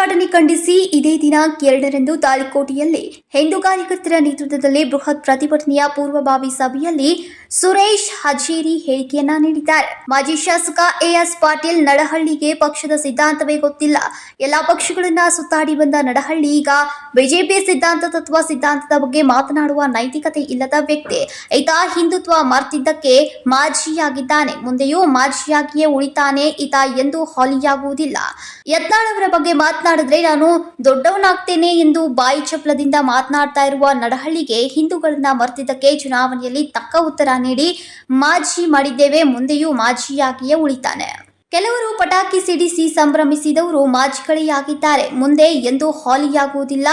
ಖಂಡಿಸಿ ಇದೇ ದಿನ ಎರಡರಂದು ತಾಳಿಕೋಟೆಯಲ್ಲಿ ಹಿಂದೂ ಕಾರ್ಯಕರ್ತರ ನೇತೃತ್ವದಲ್ಲಿ ಬೃಹತ್ ಪ್ರತಿಭಟನೆಯ ಪೂರ್ವಭಾವಿ ಸಭೆಯಲ್ಲಿ ಸುರೇಶ್ ಹಜೇರಿ ಹೇಳಿಕೆಯನ್ನ ನೀಡಿದ್ದಾರೆ. ಮಾಜಿ ಶಾಸಕ ಎಎಸ್ ಪಾಟೀಲ್ ನಡಹಳ್ಳಿಗೆ ಪಕ್ಷದ ಸಿದ್ಧಾಂತವೇ ಗೊತ್ತಿಲ್ಲ. ಎಲ್ಲಾ ಪಕ್ಷಗಳನ್ನ ಸುತ್ತಾಡಿ ಬಂದ ನಡಹಳ್ಳಿ ಈಗ ಬಿಜೆಪಿ ಸಿದ್ಧಾಂತ ತತ್ವ ಸಿದ್ಧಾಂತದ ಬಗ್ಗೆ ಮಾತನಾಡುವ ನೈತಿಕತೆ ಇಲ್ಲದ ವ್ಯಕ್ತಿ. ಈತ ಹಿಂದುತ್ವ ಮರ್ತಿದ್ದಕ್ಕೆ ಮಾಜಿಯಾಗಿದ್ದಾನೆ. ಮುಂದೆಯೂ ಮಾಜಿಯಾಗಿಯೇ ಉಳಿತಾನೆ ಈತ ಎಂದು ಹಾಲಿಯಾಗುವುದಿಲ್ಲ. ಯತ್ನಾಳ್ ಅವರ ಬಗ್ಗೆ ಮಾತನಾಡಿದ್ರೆ ನಾನು ದೊಡ್ಡವನಾಗ್ತೇನೆ ಎಂದು ಬಾಯಿ ಚಪ್ಪಲದಿಂದ ಮಾತನಾಡ್ತಾ ಇರುವ ನಡಹಳ್ಳಿಗೆ ಹಿಂದೂಗಳನ್ನ ಮರೆತಿದ್ದಕ್ಕೆ ಚುನಾವಣೆಯಲ್ಲಿ ತಕ್ಕ ಉತ್ತರ ನೀಡಿ ಮಾಜಿ ಮಾಡಿದ್ದೇವೆ, ಮುಂದೆಯೂ ಮಾಜಿಯಾಗಿಯೇ ಉಳಿತಾನೆ. ಕೆಲವರು ಪಟಾಕಿ ಸಿಡಿಸಿ ಸಂಭ್ರಮಿಸಿದವರು ಮಾಜಿಗಳೇ ಆಗಿದ್ದಾರೆ ಮುಂದೆ ಎಂದು ಹಾಲಿಯಾಗುವುದಿಲ್ಲ.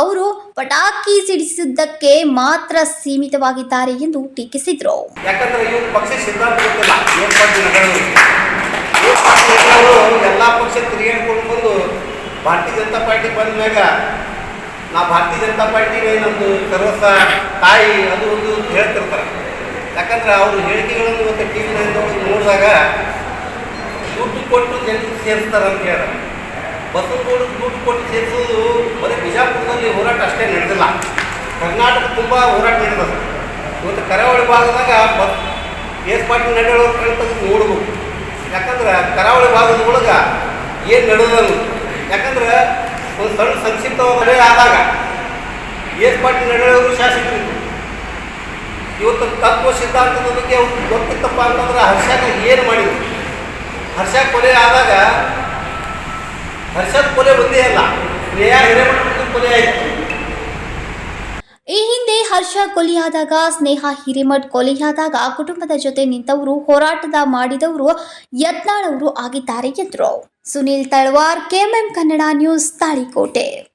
ಅವರು ಪಟಾಕಿ ಸಿಡಿಸಿದ್ದಕ್ಕೆ ಮಾತ್ರ ಸೀಮಿತವಾಗಿದ್ದಾರೆ ಎಂದು ಟೀಕಿಸಿದರು ಯಾಕಂದ್ರೆ ಇವ್ರ ಪಕ್ಷ ಸಿದ್ಧಾಂತ ಗೊತ್ತಿಲ್ಲ ಏನ್ ಪಾರ್ಟಿ ನಡೆಯೋದು ಏನ್ ಪಾರ್ಟಿ ನಡೆಯೋರು ಎಲ್ಲ ಪಕ್ಷ ತಿರುಗಾಡ್ಕೊಂಡು ಬಂದು ಭಾರತೀಯ ಜನತಾ ಪಾರ್ಟಿ ಬಂದ ಮ್ಯಾಗ ನಾ ಭಾರತೀಯ ಜನತಾ ಪಾರ್ಟಿನೇ ನಮ್ಮದು ಸರ್ವಸ್ವ ತಾಯಿ ಅದು ಒಂದು ಹೇಳ್ತಿರ್ತಾರೆ. ಯಾಕಂದ್ರೆ ಅವ್ರ ಹೇಳಿಕೆಗಳನ್ನು ಮತ್ತು ಟಿ ವಿ ನೋಡಿದಾಗ ದುಡ್ಡು ಕೊಟ್ಟು ಜನರಿಗೆ ಸೇರಿಸ್ತಾರೆ ಅಂತ ಹೇಳ. ಬಸವನಗೌಡ ದುಡ್ಡು ಕೊಟ್ಟು ಸೇರಿಸೋದು ಬರೀ ಬಿಜಾಪುರದಲ್ಲಿ ಹೋರಾಟ ಅಷ್ಟೇ ನಡೆದಿಲ್ಲ. ಕರ್ನಾಟಕ ತುಂಬ ಹೋರಾಟ ನಡೆದದು ಇವತ್ತು ಕರಾವಳಿ ಭಾಗದಾಗ ಬಸ್, ಎಸ್ ಪಾರ್ಟಿ ನಡೆಯೋರು ಅಂತ ನೋಡ್ಬೇಕು ಯಾಕಂದ್ರೆ ಕರಾವಳಿ ಭಾಗದ ಒಳಗೆ ಏನು ನಡೆದಲ್ಲ ಯಾಕಂದ್ರೆ ಒಂದು ಸಣ್ಣ ಸಂಕ್ಷಿಪ್ತವಾದ ಆದಾಗ ಎಸ್ ಪಾರ್ಟಿ ನಡೆಯೋರು ಶಾಸಕರು. ಇವತ್ತು ತತ್ವ ಸಿದ್ಧಾಂತದ ಬಗ್ಗೆ ಅವ್ರಿಗೆ ಗೊತ್ತಿತ್ತಪ್ಪ ಅಂತಂದ್ರೆ ಹರ್ಷಾಗ ಏನು ಮಾಡಿದ್ರು? ಹರ್ಷ ಕೊಲೆ ಆದಾಗ, ಹರ್ಷದ ಕೊಲೆ ಒಂದೇ ಅಲ್ಲ. ನೇಯ ಹಿರೇಮಠದ ಕೊಲೆ ಆಯಿತು. ಕೊಲೆಯಾದಾಗ, ಸ್ನೇಹ ಹಿರೇಮಠ್ ಕೊಲೆಯಾದಾಗ ಕುಟುಂಬದ ಜೊತೆ ನಿಂತವರು, ಹೋರಾಟದ ಮಾಡಿದವರು, ಯತ್ನಾಳವರು ಆಗಿದ್ದಾರೆ ಎಂದರು. Sunil Talwar, K M M Kannada news, Talikote.